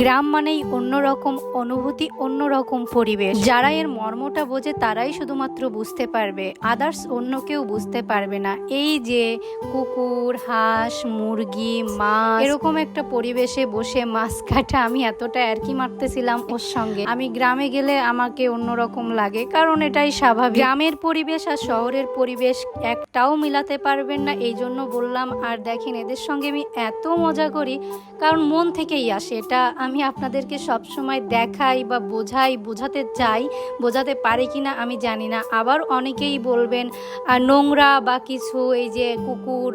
গ্রাম মানেই অন্যরকম অনুভূতি, অন্যরকম পরিবেশ। যারা এর মর্মটা বোঝে, তারাই শুধুমাত্র বুঝতে পারবে। আদার্স অন্য কেউ বুঝতে পারবে না। এই যে কুকুর, হাঁস, মুরগি, মাছ, এরকম একটা পরিবেশে বসে মাছ কাটা, আমি এতটা আর কি মারতেছিলাম ওর সঙ্গে। আমি গ্রামে গেলে আমাকে অন্যরকম লাগে, কারণ এটাই স্বাভাবিক। গ্রামের পরিবেশ আর শহরের পরিবেশ একটাও মিলাতে পারবেন না এই জন্য বললাম, আর দেখেন, এদের সঙ্গে আমি এত মজা করি, কারণ মন থেকেই আসে। এটা আমি আপনাদেরকে সবসময় দেখাই বা বোঝাই, বোঝাতে চাই, বোঝাতে পারি কি না আমি জানি না। আবার অনেকেই বলবেন নোংরা বা কিছু, এই যে কুকুর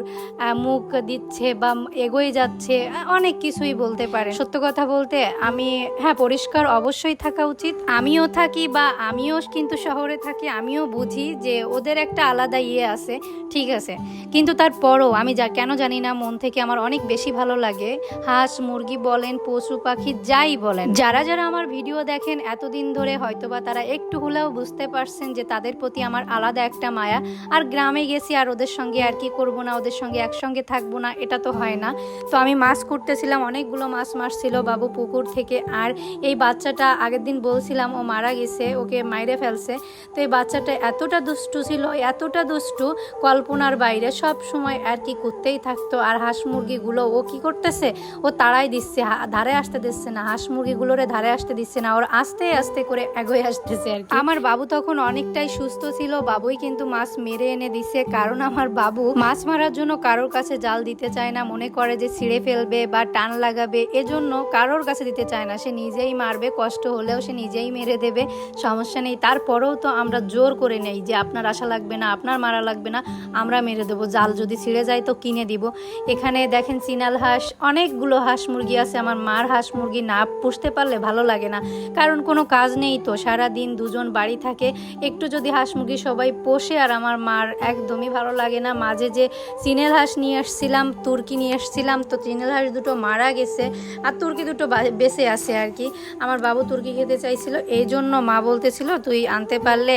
মুখ দিচ্ছে বা এগোয়ে যাচ্ছে অনেক কিছুই বলতে পারে। সত্য কথা বলতে আমি হ্যাঁ পরিষ্কার অবশ্যই থাকা উচিত। আমিও থাকি বা আমিও কিন্তু শহরে থাকি, আমিও বুঝি যে ওদের একটা আলাদা ইয়ে আছে, ঠিক আছে। কিন্তু তারপরও আমি যা, কেন জানি না, মন থেকে আমার অনেক বেশি ভালো লাগে। হাঁস মুরগি বলেন, পশু পাখি যাই বলেন, যারা যারা আমার ভিডিও দেখেন, এতদিন ধরে হয়তোবা তারা একটু হলেও বুঝতে পারছেন যে তাদের প্রতি আমার আলাদা একটা মায়া। আর গ্রামে গেছি আর ওদের সঙ্গে আর কি করব না, ওদের সঙ্গে একসঙ্গে থাকব না, এটা তো হয় না। তো আমি মাছ করতেছিলাম, অনেকগুলো মাছ মারছিল বাবু পুকুর থেকে, আর এই বাচ্চাটা আগের দিন বলছিলাম, ও মারা গেছে, ওকে মাইরে ফেলছে। তো এই বাচ্চাটা এতটা দুষ্টু ছিল, এতটা দুষ্টু, কল্পনার বাইরে সব সময় আর কি করতেই থাকতো। আর হাঁস মুরগিগুলো ও কি করতেছে? ও তাড়াই দিচ্ছে ধারে আসতে দিচ্ছে না, হাঁস মুরগিগুলোরে ধারে আসতে দিচ্ছে না, ওর আস্তে আস্তে করে এগোয় আসতেছে আর আমার বাবু তখন অনেকটাই সুস্থ ছিল, বাবুই কিন্তু মাছ মেরে এনে দিছে, কারণ আমার বাবু মাছ মারার জন্য কারোর কাছে জাল দিতে চায় না, মনে করে যে ছিঁড়ে ফেলবে বা টান লাগাবে, এজন্য কারোর কাছে দিতে চায় না, সে নিজেই মারবে, কষ্ট হলেও সে নিজেই মেরে দেবে, সমস্যা নেই। তারপরেও তো আমরা জোর করে নেই যে আপনার আশা লাগবে না, আপনার মারা লাগবে না, আমরা মেরে দেবো, জাল যদি ছিঁড়ে যায় তো কিনে দিব। এখানে দেখেন চিনাল হাঁস, অনেকগুলো হাঁস মুরগি আছে, আমার মার হাঁস মুরগি না পুষতে পারলে ভালো লাগে না। কারণ কোনো কাজ নেই তো সারা দিন দুজন বাড়ি থাকে, একটু যদি হাঁস মুরগি সবাই পোষে আর আমার মার একদমই ভালো লাগে না। মাঝে যে চিনেল হাঁস নিয়ে আসছিলাম, তুর্কি নিয়ে আসছিলাম, তো চিনেল হাঁস দুটো মারা গেছে আর তুর্কি দুটো বেঁচে আছে আর কি। আমার বাবু তুর্কি খেতে চাইছিল, এই জন্য মা বলতেছিল, তুই আনতে পারলে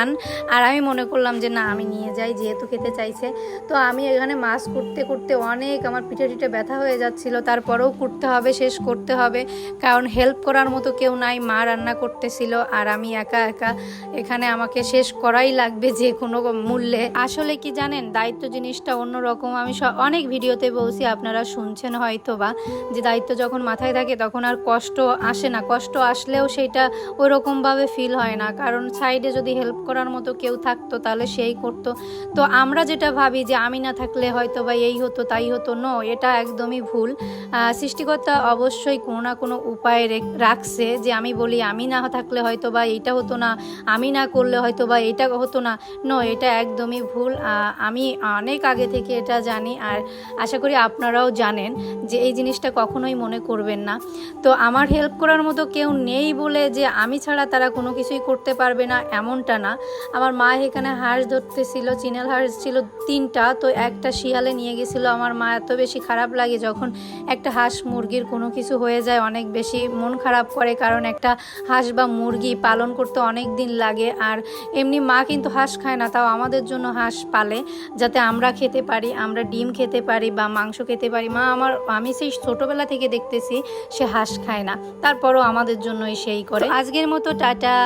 আন। আর আমি মনে করলাম যে, না, আমি নিয়ে যাই, যেহেতু খেতে চাইছে। তো আমি এখানে মাছ করতে করতে অনেক আমার পিঠে টিঠে ব্যথা হয়ে যাচ্ছিল। তারপরেও করতে হবে, শেষ করতে হবে। কারণ হেল্প করার মতো কেউ নাই, মা রান্না করতেছিল আর আমি একা একা এখানে আমাকে শেষ করাই লাগবে যে কোনো মূল্যে। আসলে কি জানেন, দায়িত্ব জিনিসটা অন্যরকম আমি অনেক ভিডিওতে বলছি, আপনারা শুনছেন হয়তো বা যে দায়িত্ব যখন মাথায় থাকে তখন আর কষ্ট আসে না। কষ্ট আসলেও সেটা ওই রকমভাবে ফিল হয় না। কারণ সাইডে যদি হেল্প করার মতো কেউ থাকতো তাহলে সেই করতো। তো আমরা যেটা ভাবি যে আমি না থাকলে হয়তো বা এই হতো, তাই হতো নো এটা একদমই ভুল। সৃষ্টিকর্তা অবশ্যই কোনো না কোনো উপায় রেখ- রাখছে যে আমি বলি, আমি না থাকলে হয়তো বা এইটা হতো না, আমি না করলে হয়তো বা এটা হতো না। নো এটা একদমই ভুল। আমি অনেক আগে থেকে এটা জানি আর আশা করি আপনারাও জানেন যে এই জিনিসটা কখনোই মনে করবেন না। তো আমার হেল্প করার মতো কেউ নেই বলে যে আমি ছাড়া তারা কোনো কিছুই করতে পারবে না এমনটা না। আমার মা এখানে হাঁস ধরতেছিল, চিনেল হাঁস ছিল তিনটা, তো একটা শিয়ালে নিয়ে গেছিল। আমার মা এত বেশি খারাপ লাগে যখন একটা হাঁস মুরগির কোনো কিছু হয়ে যায়, অনেক বেশি মন খারাপ করে কারণ একটা হাঁস বা মুরগি পালন করতে অনেক দিন লাগে আর এমনি মা কিন্তু হাঁস খায় না, তাও আমাদের জন্য হাঁস পালে যাতে আমরা খেতে পারি, আমরা ডিম খেতে পারি বা মাংস খেতে পারি। মা আমার, আমি সেই ছোটোবেলা থেকে দেখতেছি সে হাঁস খায় না, তারপরও আমাদের জন্যই সেই করে। আজকের মতো টাটা।